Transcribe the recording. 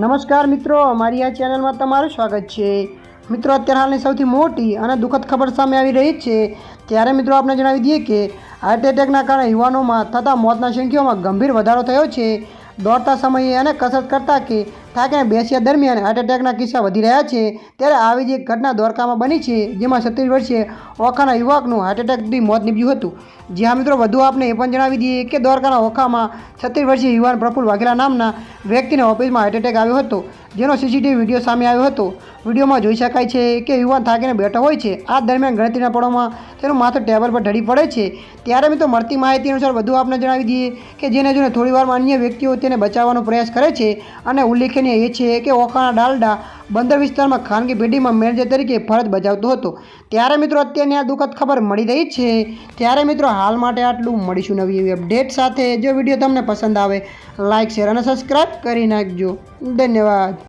નમસ્કાર મિત્રો, અમારી આ ચેનલમાં તમારું સ્વાગત છે. મિત્રો, અત્યારે હાલની સૌથી મોટી અને દુઃખદ ખબર સામે આવી રહી છે. ત્યારે મિત્રો આપણે જણાવી દઈએ કે હાર્ટ એટેકના કારણે યુવાનોમાં થતા મોતના સંખ્યામાં ગંભીર વધારો થયો છે. દોડતા સમયે અને કસરત કરતાં કે થાકીને બેસ્યા દરમિયાન હાર્ટ એટેકના કિસ્સા વધી રહ્યા છે. ત્યારે આવી જ એક ઘટના દ્વારકામાં બની છે, જેમાં સત્તરીસ વર્ષીય ઓખાના યુવકનું હાર્ટ એટેકથી મોત નીપજ્યું હતું. જ્યાં મિત્રો, વધુ આપને એ પણ જણાવી દઈએ કે દ્વારકાના ઓખામાં છત્રીસ વર્ષીય યુવાન પ્રફુલ વાઘેલા નામના વ્યક્તિને ઓફિસમાં હાર્ટ એટેક આવ્યો હતો, જેનો સીસીટીવી વીડિયો સામે આવ્યો હતો. વિડીયોમાં જોઈ શકાય છે કે યુવાન થાકીને બેઠો હોય છે. આ દરમિયાન ગણતરીના પળોમાં તેનું માથું ટેબલ પર ઢળી પડે છે. ત્યારે મિત્રો, મળતી માહિતી અનુસાર વધુ આપને જણાવી દઈએ કે જેને જોઈને થોડીવારમાં અન્ય વ્યક્તિઓ તેને બચાવવાનો પ્રયાસ કરે છે અને ઉલ્લેખનીય એ છે કે ઓખાણા ડાલડા બંદર વિસ્તારમાં ખાનગી પેઢીમાં મેનેજર તરીકે ફરજ બજાવતો હતો. ત્યારે મિત્રો અત્યારની આ દુઃખદ ખબર મળી રહી છે. ત્યારે મિત્રો હાલ માટે આટલું. મળીશું નવી એવી અપડેટ સાથે. જો વીડિયો તમને પસંદ આવે લાઇક શેર અને સબસ્ક્રાઈબ કરી નાખજો. ધન્યવાદ.